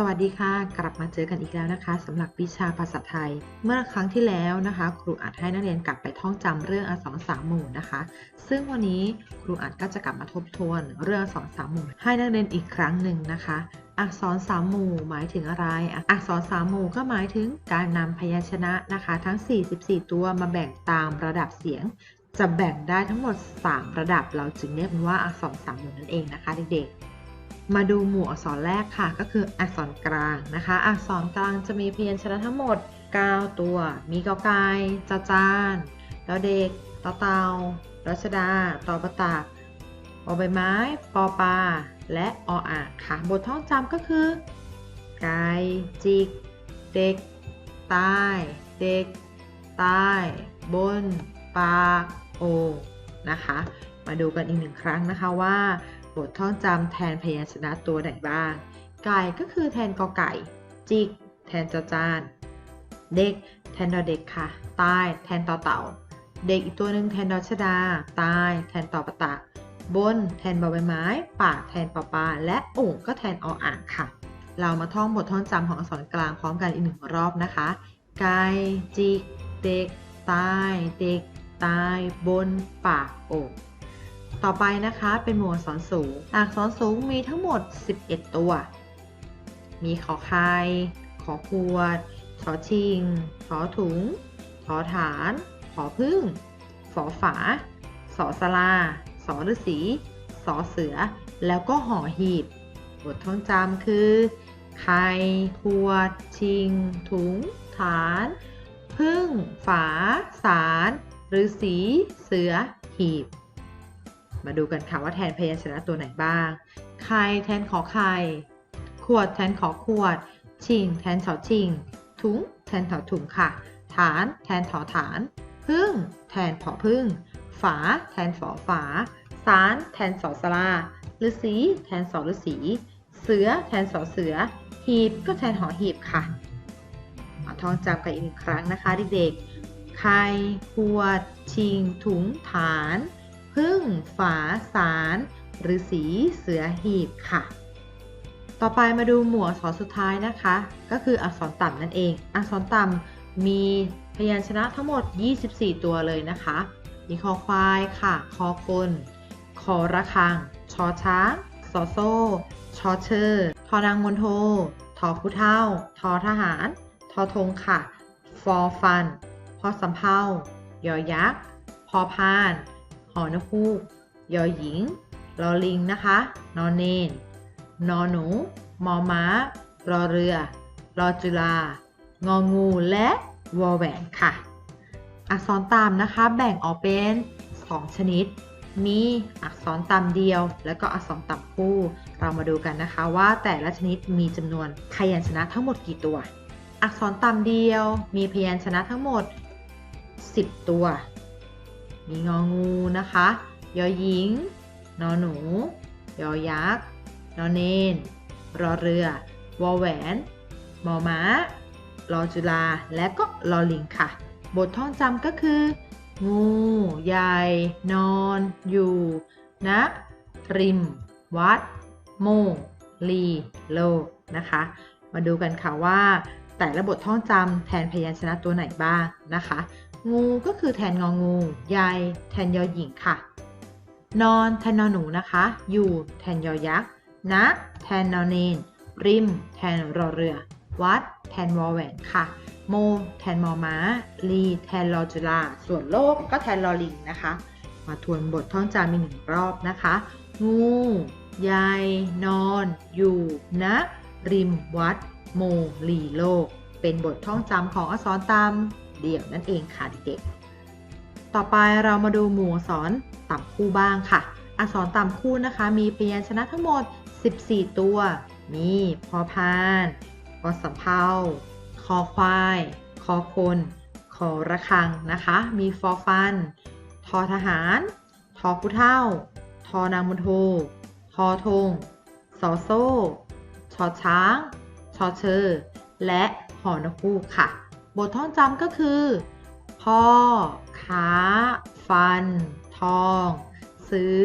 สวัสดีค่ะ กลับมาเจอกันอีกแล้วนะคะสำหรับวิชาภาษาไทย เมื่อครั้งที่แล้วนะคะ ครูอาจให้นักเรียนกลับไปท่องจำเรื่องอักษรสามหมู่นะคะ ซึ่งวันนี้ครูอาจก็จะกลับมาทบทวน เรื่องอักษรสามหมู่ให้นักเรียนอีกครั้งหนึ่งนะคะ อักษรสามหมู่หมายถึงอะไร อักษรสามหมู่ก็หมายถึงการนำพยัญชนะนะคะ ทั้ง 44 ตัวมาแบ่งตามระดับเสียง จะแบ่งได้ทั้งหมด 3 ระดับ เราจึงเรียกว่าอักษรสามหมู่นั่นเองนะคะเด็กๆ มาดูหมู่อักษรแรกค่ะ ก็คืออักษรกลางนะคะ อักษรกลางจะมีพยัญชนะทั้งหมด 9 ตัว มีกอไก่จอจานดอเด็กตอเตารัชดาตอประตักบอใบไม้ ปอปลา และออ่างค่ะ บทท่องจำก็คือ ไก่ จิก เด็กใต้เด็กใต้บน ปาก โอ นะคะ มาดูกันอีกหนึ่งครั้งนะคะว่า บทท่องจำแทนพยัญชนะตัวไหนบ้าง ไก่ก็คือแทนกอไก่ จิก แทนจอจาน เด็ก แทนดอเด็กค่ะใต้แทนต่อเต่า เด็กอีกตัวหนึ่งแทนดอชดาใต้แทนต่อปะตักบน แทนบอใบไม้ ปาก แทนปอปลา และโอ่งก็แทนออ่างค่ะ เรามาท่องบทท่องจำของอักษรกลางพร้อมกันอีกหนึ่งรอบนะคะ ไก่ จิก เด็กใต้เด็กใต้บน ปาก โอ่ง ต่อไปนะคะเป็นหมวดอักษรสูง อักษรสูงมีทั้งหมด 11 ตัว มีขอไข่ขอขวดชอชิงชอถุงชอฐานขอพึ่งฝอฝาสอสลาสอฤษีสอเสือ แล้วก็หอหีบบทท่องจำคือไข่ขวด ชิง ถุง ฐาน พึ่ง ฝา สารฤษีเสือ หีบ มาดูกันค่ะว่าแทนพยัญชนะตัวไหนบ้าง ไข่แทนขอไข่ ขวดแทนขอขวด ชิง แทนชอชิง ถุง แทนถอถุงค่ะ ฐาน แทนถอฐาน พึ่ง แทนผอพึ่ง ฝา แทนฝอฝา สาร แทนสอสลาฤาษี แทนสอฤาษี เสือ แทนสอเสือ หีบ ก็แทนหอหีบค่ะท่องจำกันอีกครั้งนะคะเด็กๆไข่ขวด ชิง ถุง ฐาน พึ่ง ฝา สารฤษีเสือหีบค่ะ ต่อไปมาดูหมวดอักษรสุดท้ายนะคะ ก็คืออักษรต่ำนั่นเอง อักษรต่ำมีพยัญชนะทั้งหมด 24 ตัวเลยนะคะ มีคอควายค่ะ คอคนคอระฆัง ชอช้างซอโซ่ ชอเชอร์ทอนางมนโททอผู้เท่า ทอทหาร ทอธงค่ะ ฟอฟัน พอสำเภายอยักษ์ พอพาน อนกฮูกยอหญิงลอลิงนะคะ นอนเนน นอหนู มอม้า รอเรือ รอจุฬางองูและวอแหวนค่ะ อักษรตามนะคะแบ่งออกเป็น 2 ชนิด มีอักษรตามเดียว และก็อักษรตามคู่ เรามาดูกันนะคะว่าแต่ละชนิดมีจำนวนพยัญชนะทั้งหมดกี่ตัว อักษรตามเดียว มีพยัญชนะทั้งหมด 10 ตัว มีงองูนะคะ ยอหญิง นอหนู ยอยักษ์ นอเนน รอเรือ วอแหวน มอม้า รอจุฬาและก็ลอลิงค่ะ บทท่องจำก็คือ งู ใหญ่ นอน อยู่ณริม วัด โมงลี โล นะคะ มาดูกันค่ะว่า แต่ละบทท่องจำแทนพยัญชนะตัวไหนบ้างนะคะ งูก็คือแทนงองูใหญ่แทนยอหญิงค่ะ นอนแทนนอหนูนะคะ อยู่แทนยอยักษ์ณแทนนอเนน ริม แทนรอเรือ วัด แทนวอแหวนค่ะ โม แทนมอม้า ลี แทนรอจุฬาส่วนโลกก็แทนรอลิงนะคะ มาทวนบทท่องจำอีหนึ่งรอบนะคะ งูใหญ่นอน อยู่ณริม วัด โมลีโลก เป็นบทท่องจำของอักษรตาม เดี่ยวนั่นเองค่ะเด็กๆ ต่อไปเรามาดูหมู่อักษรต่ำคู่บ้างค่ะ อักษรต่ำคู่นะคะ มีพยัญชนะทั้งหมด 14 ตัว มีพอพานกอสำเภาคอควาย คอคนคอระฆังนะคะ มีฟอฟัน ทอทหาร ทอผู้เท่า ทอนางมนโททอธงสอโซ่ชอช้าง ชอเชอร์และหอนกูค่ะ บทท่องจำก็คือ พ่อค้า ฟัน ทอง ซื้อ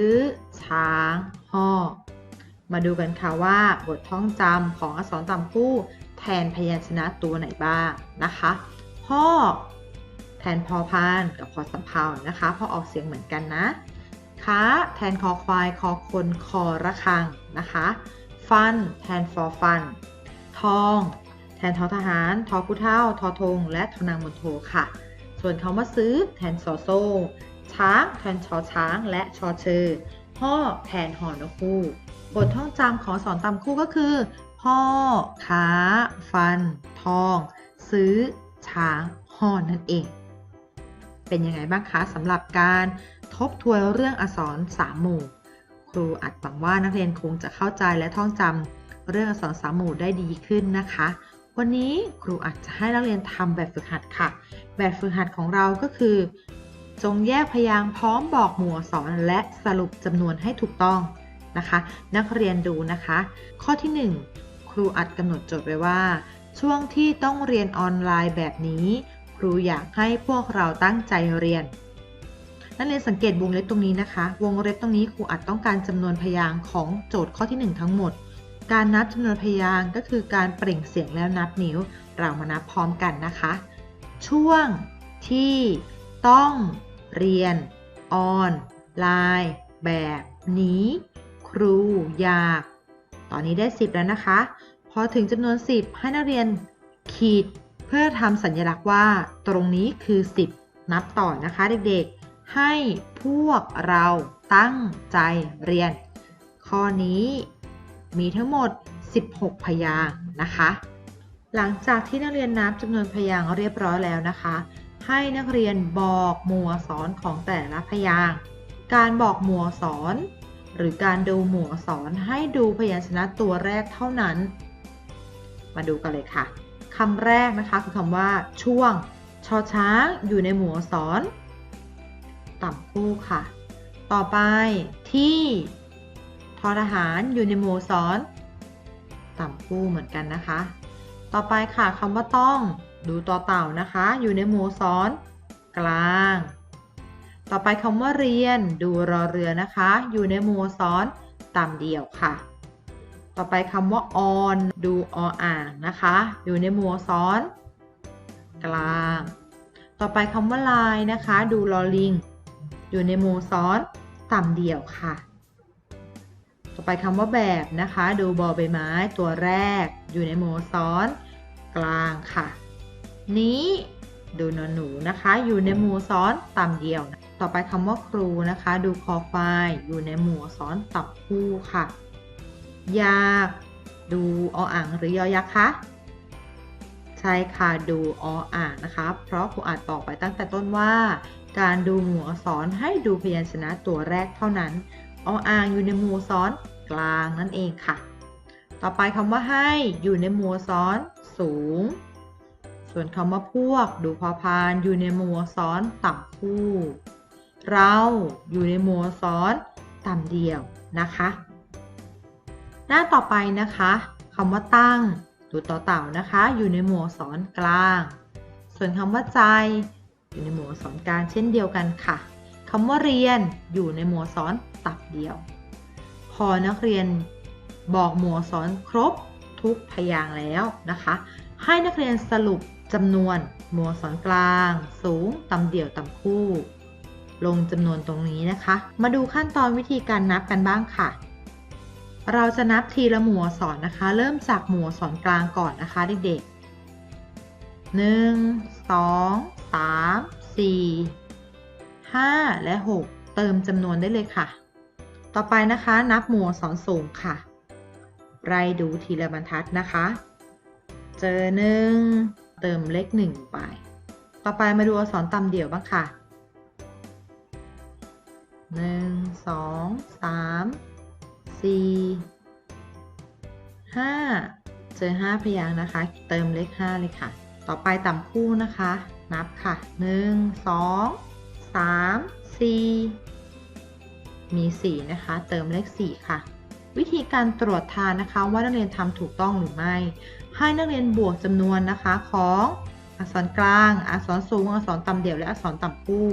ช้างห่อมาดูกันค่ะว่าบทท่องจำของอักษรต่ำคู่ แทนพยัญชนะตัวไหนบ้างนะคะ พ่อ แทนพอพานกับพอสำเภานะคะพอออกเสียงเหมือนกันนะค้าแทนคอควายคอคนคอระฆังนะคะ ฟัน แทนฟอฟัน ทอง แทนทอทหาร ทอผู้เท่า ทอธง และทอนางมนโทค่ะ ส่วนคำว่าซื้อ แทนซอโซ ช้าง แทนชอช้าง และชอเชอพ่อ แทนหอนกคู่ บทท่องจำของสอนตำคู่ก็คือ พ่อ ค้า ฟัน ทอง ซื้อ ช้าง หอนนั่นเอง เป็นยังไงบ้างคะสำหรับการทบทวนเรื่องอักษรสามหมู่ ครูอัดหวังว่านักเรียนคงจะเข้าใจและท่องจำเรื่องอักษรสามหมู่ได้ดีขึ้นนะคะ วันนี้ครูอัดจะให้นักเรียนทำแบบฝึกหัดค่ะ แบบฝึกหัดของเราก็คือ จงแยกพยางค์พร้อมบอกหมวดสอนและสรุปจำนวนให้ถูกต้องนะคะ นักเรียนดูนะคะ ข้อที่ 1 ครูอัดกำหนดโจทย์ไว้ว่า ช่วงที่ต้องเรียนออนไลน์แบบนี้ ครูอยากให้พวกเราตั้งใจเรียนนักเรียนสังเกตวงเล็บตรงนี้นะคะ วงเล็บตรงนี้ครูอัดต้องการจำนวนพยางค์ของโจทย์ข้อที่ 1 ทั้งหมด การนับจำนวนพยางค์ก็คือการเปล่งเสียงแล้วนับนิ้ว เรามานับพร้อมกันนะคะ ช่วงที่ต้องเรียน ออนไลน์ แบบนี้ ครูอยาก ตอนนี้ได้ 10 แล้วนะคะ พอถึงจำนวน 10 ให้นักเรียนขีด เพื่อทำสัญลักษณ์ว่า ตรงนี้คือ 10 นับต่อนะคะเด็กๆ ให้พวกเราตั้งใจเรียน ข้อนี้ มีทั้งหมด 16 พยางค์นะคะ หลังจากที่นักเรียนนับจำนวนพยางค์เรียบร้อยแล้วนะคะ ให้นักเรียนบอกหมวดสอนของแต่ละพยางค์การบอกหมวดสอน หรือการดูหมวดสอนให้ดูพยัญชนะตัวแรกเท่านั้น มาดูกันเลยค่ะคำแรกนะคะคือคำว่า ช่วงชอช้างอยู่ในหมวดสอน ต่ำคู่ค่ะ ต่อไปที่ ทอทหารอยู่ในหมวดสอน ต่ำคู่เหมือนกันนะคะ ต่อไปค่ะคำว่าต้อง ดูต่อเต่านะคะ อยู่ในหมู่ซ้อน กลาง ต่อไปคำว่าเรียน ดูรอเรือนะคะ อยู่ในหมู่ซ้อนต่ำเดี่ยวค่ะ ต่อไปคำว่าออน ดูออ่างนะคะ อยู่ในหมู่ซ้อน กลาง ต่อไปคำว่าลายนะคะ ดูลอลิง อยู่ในหมู่ซ้อน ต่ำเดี่ยวค่ะ ต่อไปคำว่าแบบนะคะ ดูบอใบไม้ตัวแรก อยู่ในหมู่ซ้อน กลางค่ะ นี้ดูนอนหนูนะคะ อยู่ในหมู่ซ้อนต่ำเดียว ต่อไปคำว่าครูนะคะ ดูคอควาย อยู่ในหมู่ซ้อนต่ำคู่ค่ะ ยาก ดูออ่างหรือยอยักษ์คะใช่ค่ะ ดูออ่างนะคะ เพราะครูอาจบอกไปตั้งแต่ต้นว่า การดูหมู่อักษรให้ดูพยัญชนะตัวแรกเท่านั้น ออ่างอยู่ในหมู่ซ้อนกลางนั่นเองค่ะ ต่อไปคำว่าให้อยู่ในหมู่ซ้อนสูง ส่วนคำว่าพวกดูพอพานอยู่ในหมู่ซ้อนต่ำคู่ เราอยู่ในหมู่ซ้อนต่ำเดียวนะคะ หน้าต่อไปนะคะคำว่าตั้งดูต่อเต่านะคะ อยู่ในหมู่สอนกลาง ส่วนคำว่าใจ อยู่ในหมู่สอนกลางเช่นเดียวกันค่ะ คำว่าเรียนอยู่ในหมู่สอนตับเดียว พอนักเรียนบอกหมู่สอนครบทุกพยางแล้วนะคะ ให้นักเรียนสรุปจำนวนหมู่สอนกลาง สูงต่ำเดี่ยวต่ำคู่ ลงจำนวนตรงนี้นะคะ มาดูขั้นตอนวิธีการนับกันบ้างค่ะ เราจะนับทีละหมู่สอนนะคะ เริ่มจากหมู่สอนกลางก่อนนะคะเด็กๆหนึ่งสองสาม สี่ห้าและหกเติมจำนวนได้เลยค่ะ ต่อไปนะคะนับหมู่สอนสูงค่ะ ไล่ดูทีละบรรทัดนะคะ เจอหนึ่งเติมเลขหนึ่งไป ต่อไปมาดูอักษรต่ำเดี่ยวบ้างค่ะหนึ่งสองสามสี่ห้าเจอห้าพยางค์นะคะ เติมเลขห้าเลยค่ะ ต่อไปต่ำคู่นะคะ นับค่ะหนึ่งสอง สามสี่มี 4 นะคะ เติมเลข 4 ค่ะ วิธีการตรวจทานนะคะว่านักเรียนทำถูกต้องหรือไม่ ให้นักเรียนบวกจำนวนนะคะของอักษรกลาง อักษรสูง อักษรต่ำเดี่ยว และอักษรต่ำคู่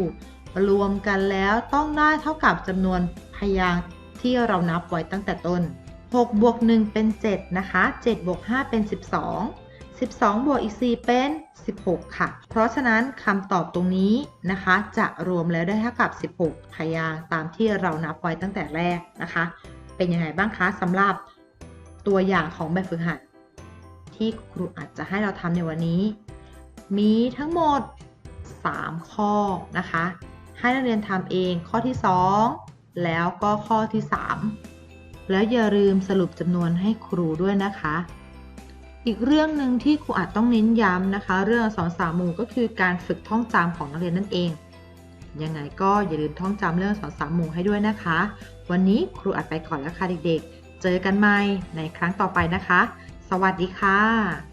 รวมกันแล้วต้องได้เท่ากับจำนวนพยางค์ที่เรานับไว้ตั้งแต่ต้น 6 บวก 1 เป็น 7 นะคะ 7 บวก 5 เป็น 12 12 บวกอีก 4 เป็น 16 ค่ะ เพราะฉะนั้นคำตอบตรงนี้นะคะ จะรวมแล้วได้เท่ากับ 16 พยางค์ตามที่เรานับไว้ตั้งแต่แรกนะคะ เป็นยังไงบ้างคะสำหรับตัวอย่างของแบบฝึกหัด ที่ครูอาจจะให้เราทำในวันนี้ มีทั้งหมด 3 ข้อนะคะ ให้นักเรียนทำเองข้อที่ 2 แล้วก็ข้อที่ 3 แล้วอย่าลืมสรุปจำนวนให้ครูด้วยนะคะ อีกเรื่องหนึ่งที่ครูอาจต้องเน้นย้ำนะคะ เรื่องสอนสามหมู่ก็คือการฝึกท่องจำของนักเรียนนั่นเองยังไงก็อย่าลืมท่องจำเรื่องสอนสามหมู่ให้ด้วยนะคะ วันนี้ครูอาจไปก่อนแล้วค่ะเด็กๆ เจอกันใหม่ในครั้งต่อไปนะคะ สวัสดีค่ะ